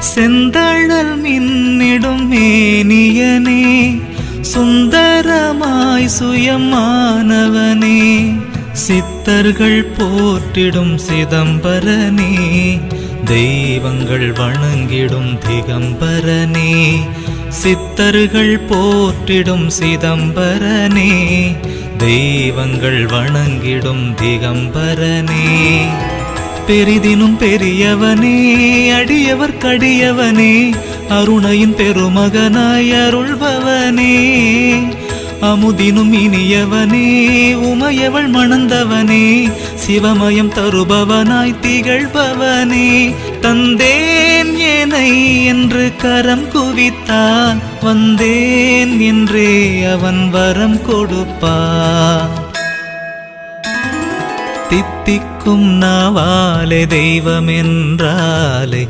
செந்தழல் மின்னிடும் மேனியனே சுந்தரமாய் சுயமானவனே சித்தர்கள் போற்றிடும் சிதம்பரனே தெய்வங்கள் வணங்கிடும் திகம்பரனே சித்தர்கள் போற்றிடும் சிதம்பரனே தெய்வங்கள் வணங்கிடும் திகம்பரனே. பெரிதினும் பெரியவனே அடியவர் கடியவனே அருணையின் பெருமகனாய் அருள்பவனே. அமுதினும் இனியவனே உமையவள் மணந்தவனே சிவமயம் தருபவனாய் திகழ்பவனே. தந்தேன் ஏனை என்று கரம் குவித்தான் வந்தேன் என்றே அவன் வரம் கொடுப்பான். தித்திக்கும் நாவாலே தெய்வம் என்றாலே